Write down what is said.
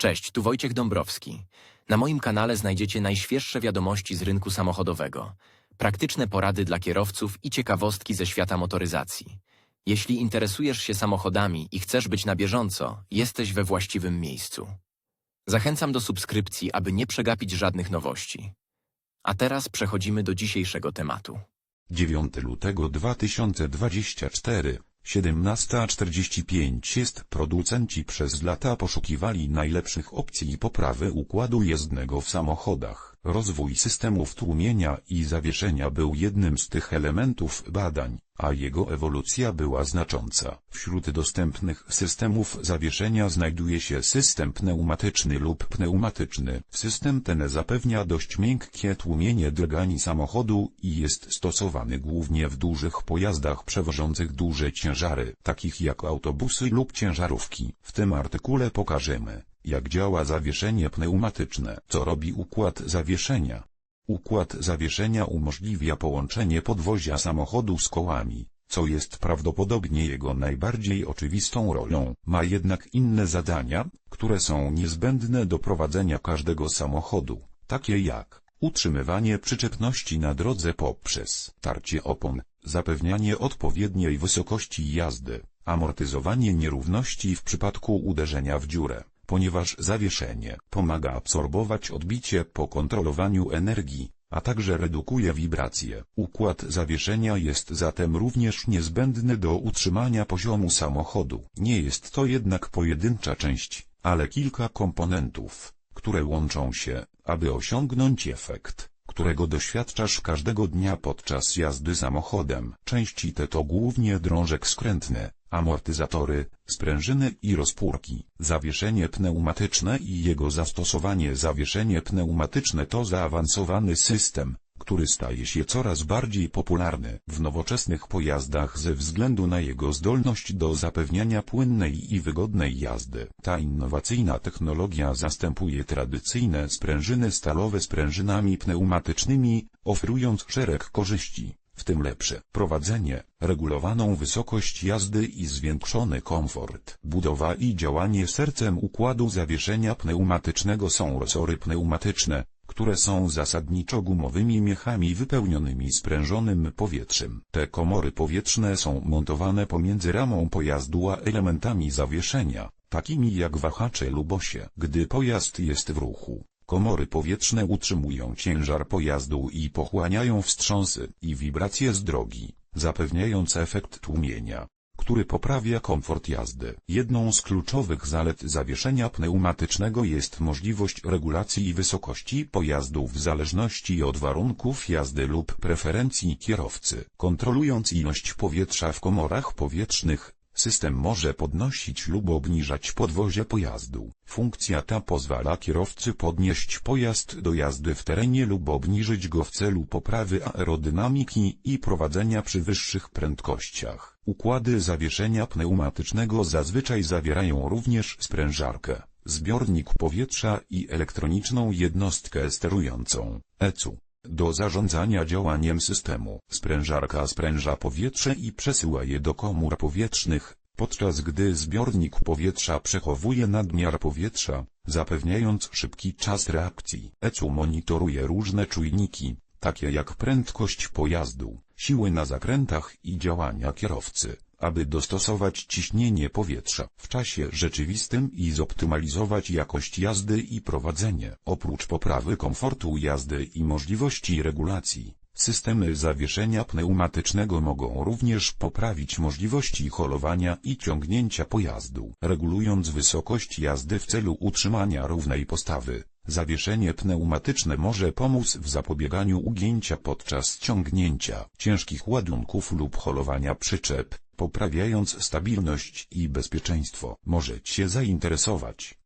Cześć, tu Wojciech Dąbrowski. Na moim kanale znajdziecie najświeższe wiadomości z rynku samochodowego, praktyczne porady dla kierowców i ciekawostki ze świata motoryzacji. Jeśli interesujesz się samochodami i chcesz być na bieżąco, jesteś we właściwym miejscu. Zachęcam do subskrypcji, aby nie przegapić żadnych nowości. A teraz przechodzimy do dzisiejszego tematu. 9 lutego 2024, 17.45 jest producenci przez lata poszukiwali najlepszych opcji poprawy układu jezdnego w samochodach. Rozwój systemów tłumienia i zawieszenia był jednym z tych elementów badań, a jego ewolucja była znacząca. Wśród dostępnych systemów zawieszenia znajduje się system pneumatyczny lub pneumatyczny. System ten zapewnia dość miękkie tłumienie drgań samochodu i jest stosowany głównie w dużych pojazdach przewożących duże ciężary, takich jak autobusy lub ciężarówki. W tym artykule pokażemy, jak działa zawieszenie pneumatyczne, co robi układ zawieszenia. Układ zawieszenia umożliwia połączenie podwozia samochodu z kołami, co jest prawdopodobnie jego najbardziej oczywistą rolą. Ma jednak inne zadania, które są niezbędne do prowadzenia każdego samochodu, takie jak utrzymywanie przyczepności na drodze poprzez tarcie opon, zapewnianie odpowiedniej wysokości jazdy, amortyzowanie nierówności w przypadku uderzenia w dziurę, ponieważ zawieszenie pomaga absorbować odbicie po kontrolowaniu energii, a także redukuje wibracje. Układ zawieszenia jest zatem również niezbędny do utrzymania poziomu samochodu. Nie jest to jednak pojedyncza część, ale kilka komponentów, które łączą się, aby osiągnąć efekt, którego doświadczasz każdego dnia podczas jazdy samochodem. Części te to głównie drążek skrętny, amortyzatory, sprężyny i rozpórki. Zawieszenie pneumatyczne i jego zastosowanie Zawieszenie pneumatyczne to zaawansowany system, który staje się coraz bardziej popularny w nowoczesnych pojazdach ze względu na jego zdolność do zapewniania płynnej i wygodnej jazdy. Ta innowacyjna technologia zastępuje tradycyjne sprężyny stalowe sprężynami pneumatycznymi, oferując szereg korzyści w tym lepsze prowadzenie, regulowaną wysokość jazdy i zwiększony komfort. Budowa i działanie sercem układu zawieszenia pneumatycznego są resory pneumatyczne, które są zasadniczo gumowymi miechami wypełnionymi sprężonym powietrzem. Te komory powietrzne są montowane pomiędzy ramą pojazdu a elementami zawieszenia, takimi jak wahacze lub osie. Gdy pojazd jest w ruchu, Komory powietrzne utrzymują ciężar pojazdu i pochłaniają wstrząsy i wibracje z drogi, zapewniając efekt tłumienia, który poprawia komfort jazdy. Jedną z kluczowych zalet zawieszenia pneumatycznego jest możliwość regulacji wysokości pojazdu w zależności od warunków jazdy lub preferencji kierowcy. Kontrolując ilość powietrza w komorach powietrznych, System może podnosić lub obniżać podwozie pojazdu. Funkcja ta pozwala kierowcy podnieść pojazd do jazdy w terenie lub obniżyć go w celu poprawy aerodynamiki i prowadzenia przy wyższych prędkościach. Układy zawieszenia pneumatycznego zazwyczaj zawierają również sprężarkę, zbiornik powietrza i elektroniczną jednostkę sterującą, ECU. Do zarządzania działaniem systemu, sprężarka spręża powietrze i przesyła je do komór powietrznych, podczas gdy zbiornik powietrza przechowuje nadmiar powietrza, zapewniając szybki czas reakcji. ECU monitoruje różne czujniki, takie jak prędkość pojazdu, siły na zakrętach i działania kierowcy aby dostosować ciśnienie powietrza w czasie rzeczywistym i zoptymalizować jakość jazdy i prowadzenie. Oprócz poprawy komfortu jazdy i możliwości regulacji, systemy zawieszenia pneumatycznego mogą również poprawić możliwości holowania i ciągnięcia pojazdu, regulując wysokość jazdy w celu utrzymania równej postawy. Zawieszenie pneumatyczne może pomóc w zapobieganiu ugięcia podczas ciągnięcia ciężkich ładunków lub holowania przyczep, poprawiając stabilność i bezpieczeństwo. Może Cię zainteresować,